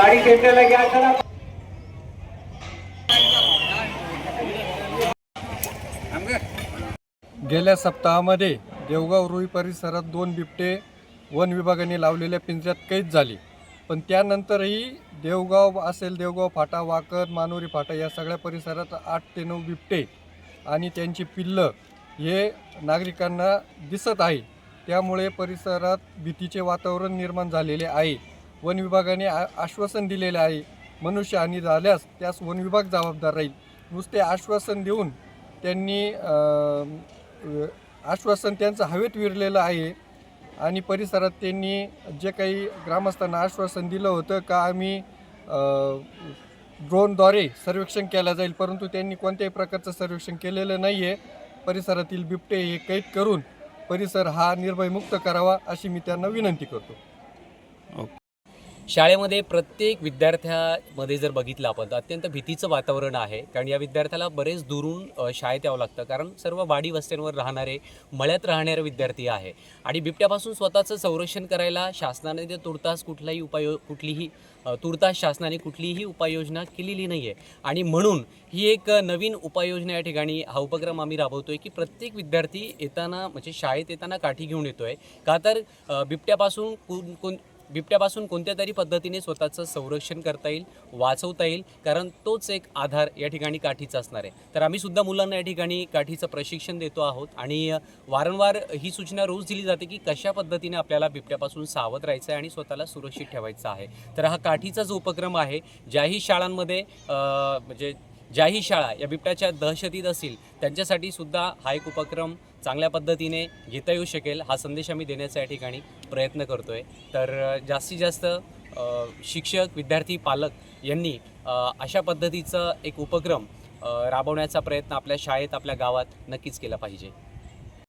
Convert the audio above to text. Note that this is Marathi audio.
गाडी सेंटरला घ्या चला गेल्या सप्ताहामध्ये देवगाव रुई परिसरात दोन बिबटे वन विभागाने लावलेल्या पिंजऱ्यात कैद झाली. पण त्यानंतरही देवगाव असेल देवगाव फाटा वाकद मानोरी फाटा या सगळ्या परिसरात आठ ते नऊ बिबटे आणि त्यांची पिल्लं हे नागरिकांना दिसत आहे. त्यामुळे परिसरात भीतीचे वातावरण निर्माण झालेले आहे. वन विभागाने आ आश्वासन दिलेले आहे. मनुष्यहानी झाल्यास त्यास वन विभाग जबाबदार राहील. नुसते आश्वासन देऊन त्यांनी आश्वासन त्यांचं हवेत विरलेलं आहे आणि परिसरात त्यांनी जे काही ग्रामस्थांना आश्वासन दिलं होतं का आम्ही ड्रोनद्वारे सर्वेक्षण केलं जाईल परंतु त्यांनी कोणत्याही प्रकारचं सर्वेक्षण केलेलं नाही आहे परिसरातील बिबटे हे कैद करून परिसर हा निर्भयमुक्त करावा अशी मी त्यांना विनंती करतो. शाळेमध्ये प्रत्येक विद्यार्थ्यामध्ये जर बघितलं आपण तर अत्यंत भीतीचं वातावरण आहे. कारण या विद्यार्थ्याला बरेच दुरून शाळेत यावं लागतं. कारण सर्व वाडी वस्त्यांवर राहणारे मळ्यात राहणारे विद्यार्थी आहे. आणि बिबट्यापासून स्वतःचं संरक्षण करायला शासनाने ते तुर्तास कुठलाही उपाय कुठलीही तुर्तास शासनाने कुठलीही उपाययोजना केलेली नाही आहे आणि म्हणून ही एक नवीन उपाययोजना या ठिकाणी हा उपक्रम आम्ही राबवतोय की प्रत्येक विद्यार्थी येताना म्हणजे शाळेत येताना काठी घेऊन येतोय. का तर बिबट्यापासून कोण कोण बिबट्यापासून कोणत्या तरी पद्धतीने स्वतःचं संरक्षण करता येईल वाचवता येईल? कारण तोच एक आधार या ठिकाणी काठीचा असणार आहे. तर आम्ही सुद्धा मुलांना या ठिकाणी काठीचं प्रशिक्षण देतो आहोत आणि वारंवार ही सूचना रोज दिली जाते की कशा पद्धतीने आपल्याला बिबट्यापासून सावध राहायचं आहे आणि स्वतःला सुरक्षित ठेवायचं आहे. तर हा काठीचा जो उपक्रम आहे ज्याही शाळांमध्ये म्हणजे ज्याही शाळा या बिबट्याच्या दहशतीत असतील त्यांच्यासाठी सुद्धा हा एक उपक्रम चांगल्या पद्धतीने घेता येऊ शकेल हा संदेश आम्ही देण्याचा या ठिकाणी प्रयत्न करतो आहे तर जास्तीत जास्त शिक्षक विद्यार्थी पालक यांनी अशा पद्धतीचा एक उपक्रम राबवण्याचा प्रयत्न आपल्या शाळेत आपल्या गावात नक्कीच केला पाहिजे.